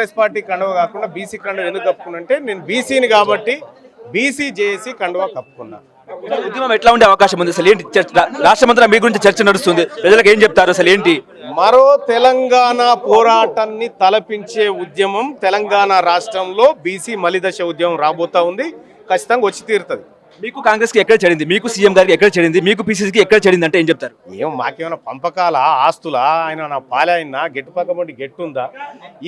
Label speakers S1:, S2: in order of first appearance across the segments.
S1: Congress party కండువ కాకుండా BC కండువ ఎందుకు కప్పుకున్నంటే నేను బీసీని కాబట్టి బీసీ జేఏసీ కండువ కప్పుకున్నా.
S2: ఉద్యమం ఎట్లా ఉండే అవకాశం ఉంది అసలు? ఏంటి చర్చ? రా- రాష్ట్రమంతా మీ గురించి చర్చ నడుస్తుంది. ప్రజలకు ఏం చెప్తారు అసలు? ఏంటి?
S1: మరో తెలంగాణ పోరాటాన్ని తలపించే ఉద్యమం తెలంగాణ రాష్ట్రంలో బీసీ మలిదశ ఉద్యమం రాబోతా ఉంది. ఖచ్చితంగా వచ్చి తీరుతుంది.
S2: మీకు కాంగ్రెస్కి ఎక్కడ చెడింది? మీకు సీఎం గారికి ఎక్కడ చెడింది? మీకు పీసీసీకి ఎక్కడ చెడింది అంటే ఏం చెప్తారు?
S1: ఏం మాకేమైనా పంపకాల ఆస్తులా? ఆయన నా పాలైనా గెట్టు వంటి గెట్టు ఉందా?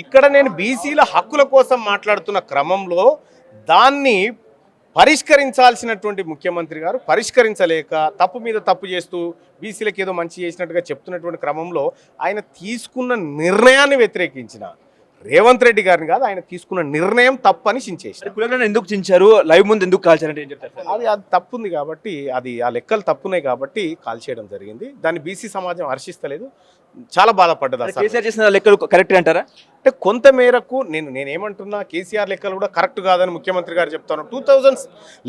S1: ఇక్కడ నేను బీసీల హక్కుల కోసం మాట్లాడుతున్న క్రమంలో దాన్ని పరిష్కరించాల్సినటువంటి ముఖ్యమంత్రి గారు పరిష్కరించలేక తప్పు మీద తప్పు చేస్తూ బీసీలకు ఏదో మంచి చేసినట్టుగా చెప్తున్నటువంటి క్రమంలో ఆయన తీసుకున్న నిర్ణయాన్ని వ్యతిరేకించిన రేవంత్ రెడ్డి గారిని కాదు ఆయన తీసుకున్న నిర్ణయం తప్పని చించేసిన
S2: కులగలను ఎందుకు చించారు? లైవ్ ముందు ఎందుకు కాల్చారంటే ఏం చెప్తారు?
S1: అది అది తప్పుంది కాబట్టి అది ఆ లెక్కలు తప్పున్నాయి కాబట్టి కాల్ చేయడం జరిగింది. దాన్ని బీసీ సమాజం హర్షిస్తలేదు. చాలా బాధపడ్డది
S2: కేసీఆర్ చేసిన లెక్కలు కరెక్ట్ అంటారా?
S1: అంటే కొంత మేరకు నేను నేనేమంటున్నా కేసీఆర్ లెక్కలు కూడా కరెక్ట్ కాదని ముఖ్యమంత్రి గారు చెప్తాను టూ థౌజండ్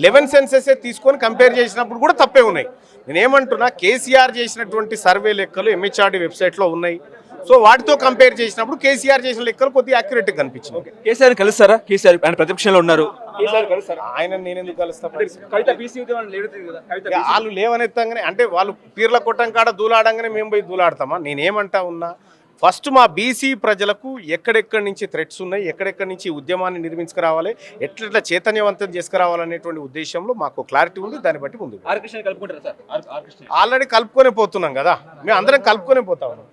S1: లెవెన్ సెన్సెస్ తీసుకొని కంపేర్ చేసినప్పుడు కూడా తప్పే ఉన్నాయి. నేనేమంటున్నా కేసీఆర్ చేసినటువంటి సర్వే లెక్కలు ఎంహెచ్ఆర్డి వెబ్సైట్లో ఉన్నాయి. సో వాటితో కంపేర్ చేసినప్పుడు కేసీఆర్ చేసిన లెక్కలు కొద్దిగా యాక్యురేట్గా కనిపించింది.
S2: కేసీఆర్ కలుస్తారా? కేసీఆర్ ఆయన ప్రతిపక్షంలో ఉన్నారు. కేసీఆర్ కలుస్తారా?
S1: ఆయన కలుస్తా?
S2: కవిత
S1: ఇక వాళ్ళు లేవనెత్తంగానే అంటే వాళ్ళు పీర్ల కొట్టం కాడ దూలాడంగానే మేము పోయి దూలాడతామా? నేనేమంటా ఉన్నా ఫస్ట్ మా బీసీ ప్రజలకు ఎక్కడెక్కడి నుంచి థ్రెట్స్ ఉన్నాయి ఎక్కడెక్కడి నుంచి ఉద్యమాన్ని నిర్మించుకురావాలి ఎట్లెట్లా చైతన్యవంతం చేసుకురావాలనేటువంటి ఉద్దేశంలో మాకు క్లారిటీ ఉంది దాన్ని బట్టి
S2: కృష్ణ
S1: ఆల్రెడీ కలుపుకొనే పోతున్నాం కదా. మేము అందరం కలుపుకొనే పోతా. ఉన్నాం